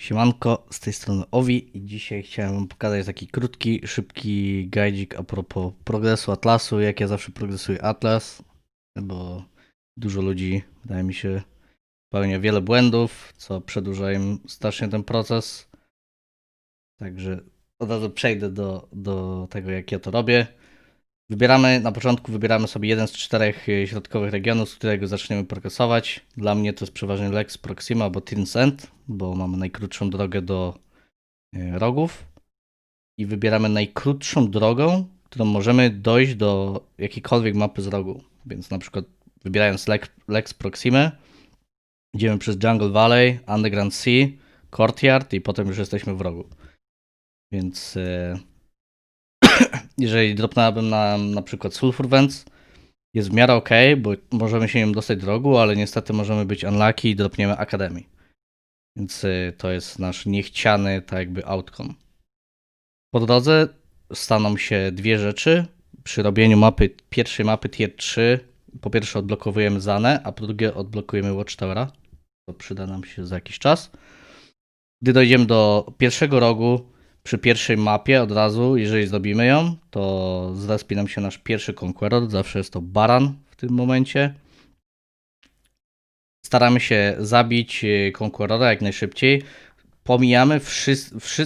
Siemanko, z tej strony Owi i dzisiaj chciałem wam pokazać taki krótki, szybki guidzik a propos progresu Atlasu, jak ja zawsze progresuję Atlas, bo dużo ludzi, wydaje mi się, popełnia wiele błędów, co przedłuża im strasznie ten proces. Także od razu przejdę do, do tego, jak ja to robię. Wybieramy, na początku wybieramy sobie jeden z czterech y, środkowych regionów, z którego zaczniemy progresować. Dla mnie to jest przeważnie Lex Proxima albo Tencent, bo mamy najkrótszą drogę do y, rogów. I wybieramy najkrótszą drogą, którą możemy dojść do jakiejkolwiek mapy z rogu. Więc na przykład wybierając Lex, Lex idziemy przez Jungle Valley, Underground Sea, Courtyard i potem już jesteśmy w rogu. Więc... y, jeżeli dropnęłabym na na przykład Sulfur Vents, jest w miarę ok, bo możemy się nim dostać do rogu, ale niestety możemy być unlucky i dropniemy Akademii. Więc y, to jest nasz niechciany tak jakby outcome. Po drodze staną się dwie rzeczy. Przy robieniu mapy, pierwszej mapy tier 3, po pierwsze odblokowujemy Zanę, a po drugie odblokujemy Watchtowera. To przyda nam się za jakiś czas. Gdy dojdziemy do pierwszego rogu, przy pierwszej mapie od razu, jeżeli zrobimy ją, to zrespi nam się nasz pierwszy Conqueror. Zawsze jest to Baran w tym momencie. Staramy się zabić y, Conquerora jak najszybciej. Pomijamy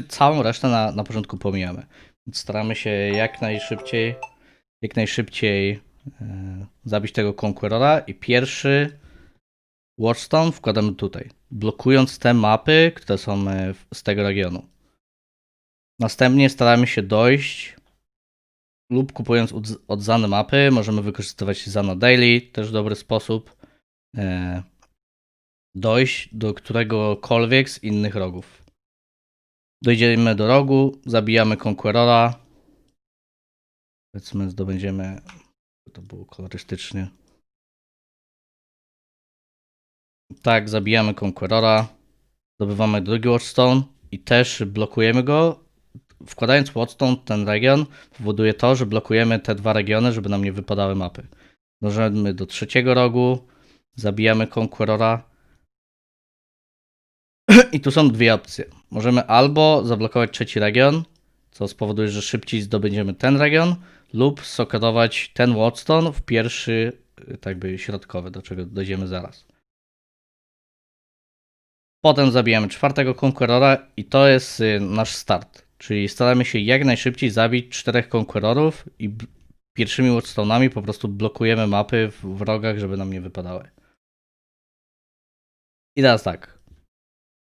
całą resztę na, na początku pomijamy. Staramy się jak najszybciej, jak najszybciej e, zabić tego Conquerora i pierwszy Watchstone wkładamy tutaj, blokując te mapy, które są e, z tego regionu. Następnie staramy się dojść lub kupując od, od Zany mapy, możemy wykorzystywać Zano Daily, też dobry sposób, e, dojść do któregokolwiek z innych rogów. Dojdziemy do rogu, zabijamy Conquerora, powiedzmy zdobędziemy, to było kolorystycznie. Tak, zabijamy Conquerora, zdobywamy drugi Watchstone i też blokujemy go, wkładając Watchstone ten region powoduje to, że blokujemy te dwa regiony, żeby nam nie wypadały mapy. Dążymy do trzeciego rogu, zabijamy Conquerora. I tu są dwie opcje. Możemy albo zablokować trzeci region, co spowoduje, że szybciej zdobędziemy ten region, lub sokerować ten Watchstone w pierwszy, tak by środkowy, do czego dojdziemy zaraz. Potem zabijamy czwartego Conquerora i to jest y, nasz start. Czyli staramy się jak najszybciej zabić czterech Conquerorów i pierwszymi Watchstone'ami po prostu blokujemy mapy w wrogach, żeby nam nie wypadały. I teraz tak.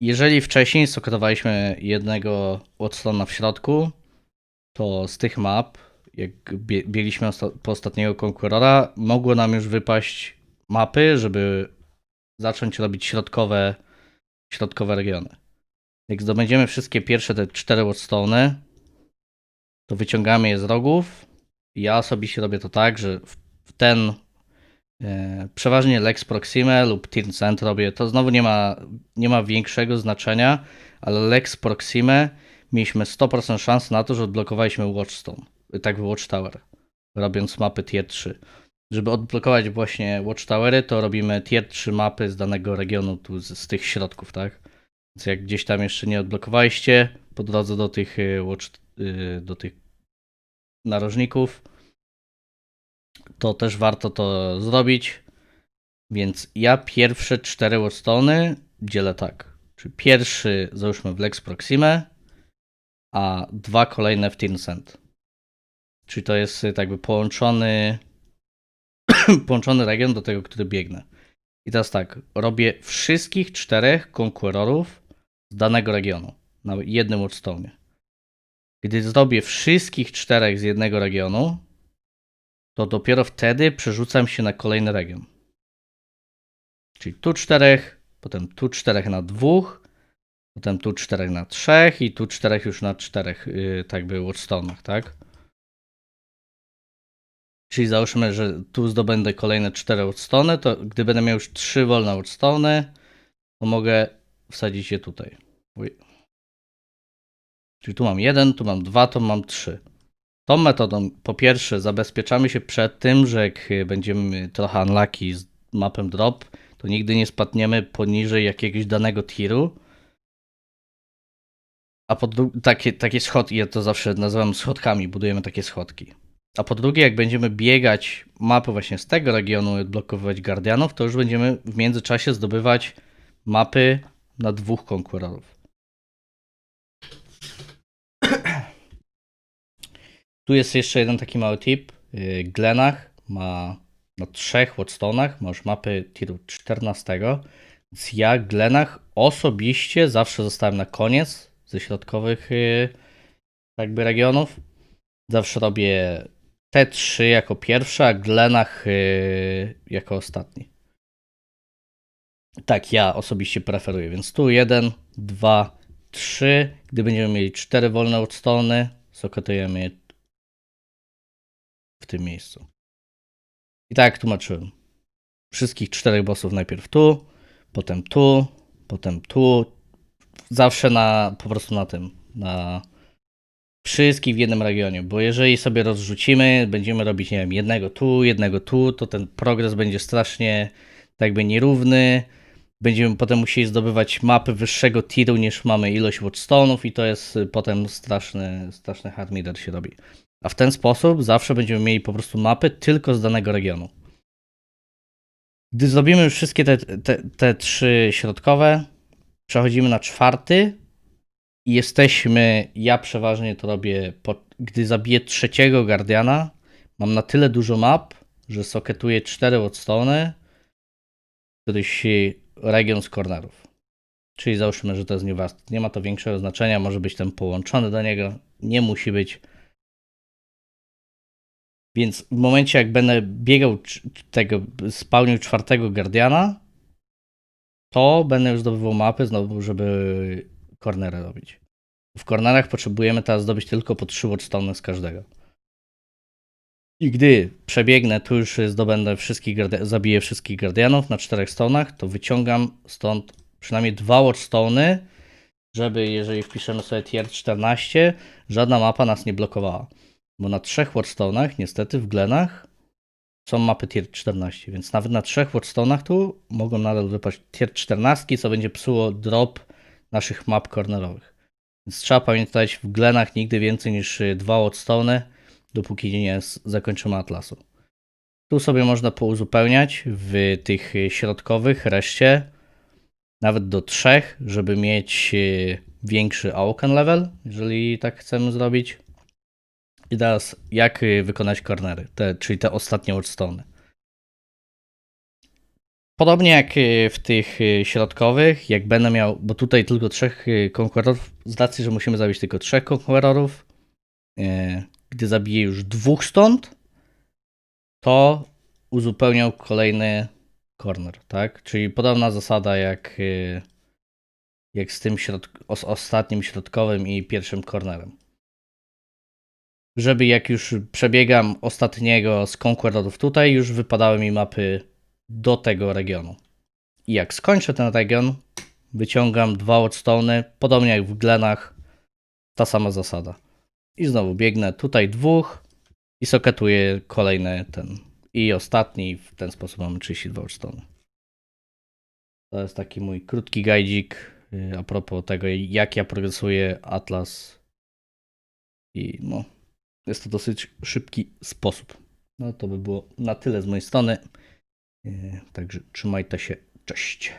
Jeżeli wcześniej sokotowaliśmy jednego Watchstone'a w środku, to z tych map, jak bie- biegliśmy po ostatniego Conquerora, mogło nam już wypaść mapy, żeby zacząć robić środkowe, środkowe regiony. Jak zdobędziemy wszystkie pierwsze te cztery Watchstone'y, to wyciągamy je z rogów. Ja osobiście robię to tak, że w ten e, przeważnie Lex Proxime lub Tencent robię. To znowu nie ma, nie ma większego znaczenia, ale Lex Proxime mieliśmy 100% szans na to, że odblokowaliśmy Watchstone, tak Watchtower, robiąc mapy tier 3. Żeby odblokować właśnie Watchtowery, to robimy tier 3 mapy z danego regionu, tu z, z tych środków, tak? Więc jak gdzieś tam jeszcze nie odblokowaliście po drodze do tych y, watch, y, do tych narożników, to też warto to zrobić. Więc ja pierwsze cztery watchstone'y dzielę tak. Czyli pierwszy załóżmy w Lex Proxime, a dwa kolejne w Tencent. Czyli to jest y, tak jakby połączony połączony region do tego, który biegnę. I teraz tak, robię wszystkich czterech konkurorów z danego regionu na jednym Watchstone. Gdy zrobię wszystkich czterech z jednego regionu, to dopiero wtedy przerzucam się na kolejny region. Czyli tu czterech, potem tu czterech na dwóch, potem tu czterech na trzech i tu czterech już na czterech, yy, tak by Watchstone'ach, tak? Czyli załóżmy, że tu zdobędę kolejne 4 Watchstone, to gdy będę miał już 3 wolne Watchstone, to mogę wsadzić je tutaj. Czyli tu mam jeden, tu mam dwa, tu mam trzy. Tą metodą po pierwsze zabezpieczamy się przed tym, że jak będziemy trochę unlucky z mapem drop, to nigdy nie spadniemy poniżej jakiegoś danego tiru, A po dru- takie, takie schody, ja to zawsze nazywam schodkami, budujemy takie schodki. A po drugie, jak będziemy biegać mapy właśnie z tego regionu i odblokowywać Guardianów, to już będziemy w międzyczasie zdobywać mapy na dwóch konkurorów. Tu jest jeszcze jeden taki mały tip. Yy, Glenach ma na trzech Watchstone'ach, masz mapy tiru 14. Więc ja Glenach osobiście zawsze zostałem na koniec ze środkowych yy, jakby regionów. Zawsze robię te trzy jako pierwsze, a Glenach yy, jako ostatni. Tak, ja osobiście preferuję, więc tu jeden, dwa, trzy. Gdy będziemy mieli cztery wolne Watchstone'y, sokotujemy je w tym miejscu. I tak tłumaczyłem. Wszystkich czterech bossów najpierw tu, potem tu, potem tu. Zawsze na, po prostu na tym, na wszystkich w jednym regionie, bo jeżeli sobie rozrzucimy, będziemy robić, nie wiem, jednego tu, jednego tu, to ten progres będzie strasznie jakby nierówny. Będziemy potem musieli zdobywać mapy wyższego tiru niż mamy ilość watchstone'ów i to jest y, potem straszny, straszny hard meter się robi. A w ten sposób zawsze będziemy mieli po prostu mapy tylko z danego regionu. Gdy zrobimy już wszystkie te, te, te trzy środkowe, przechodzimy na czwarty i jesteśmy, ja przeważnie to robię, po, gdy zabiję trzeciego Guardiana, mam na tyle dużo map, że soketuję cztery Watchstone'y, któryś region z cornerów. Czyli załóżmy, że to jest Newast. Nie ma to większego znaczenia, może być ten połączony do niego, nie musi być. Więc w momencie, jak będę biegał tego, spełnił czwartego Guardiana, to będę już zdobywał mapy znowu, żeby cornery robić. W cornerach potrzebujemy teraz zdobyć tylko po 3 watchstone z każdego. I gdy przebiegnę, tu już zdobędę wszystkich, zabiję wszystkich guardianów na czterech stonach, to wyciągam stąd przynajmniej dwa watchstony, żeby jeżeli wpiszemy sobie tier 14, żadna mapa nas nie blokowała. Bo na trzech watchstonach, niestety w Glenach, są mapy tier 14, więc nawet na trzech watchstonach tu mogą nadal wypaść tier 14, co będzie psuło drop naszych map cornerowych. Więc trzeba pamiętać w Glenach nigdy więcej niż y, dwa watchstone, dopóki nie zakończymy Atlasu. Tu sobie można pouzupełniać w tych środkowych reszcie nawet do trzech, żeby mieć y, większy Awoken level, jeżeli tak chcemy zrobić. I teraz jak y, wykonać cornery, te, czyli te ostatnie watchstone. Podobnie jak y, w tych środkowych, jak będę miał, bo tutaj tylko trzech konkurorów, z racji, że musimy zabić tylko trzech konkurorów, gdy zabiję już dwóch stąd, to uzupełniał kolejny corner, tak? Czyli podobna zasada jak, y, jak z tym os- ostatnim środkowym i pierwszym cornerem. Żeby jak już przebiegam ostatniego z konkurorów tutaj, już wypadały mi mapy do tego regionu. I jak skończę ten region, wyciągam dwa watchstone, podobnie jak w Glenach, ta sama zasada. I znowu biegnę tutaj dwóch i soketuję kolejny ten. I ostatni, w ten sposób mamy 32 watchstone. To jest taki mój krótki guidzik y, a propos tego, jak ja progresuję Atlas. I no, jest to dosyć szybki sposób. No to by było na tyle z mojej strony. Yy, Także trzymajcie się. Cześć.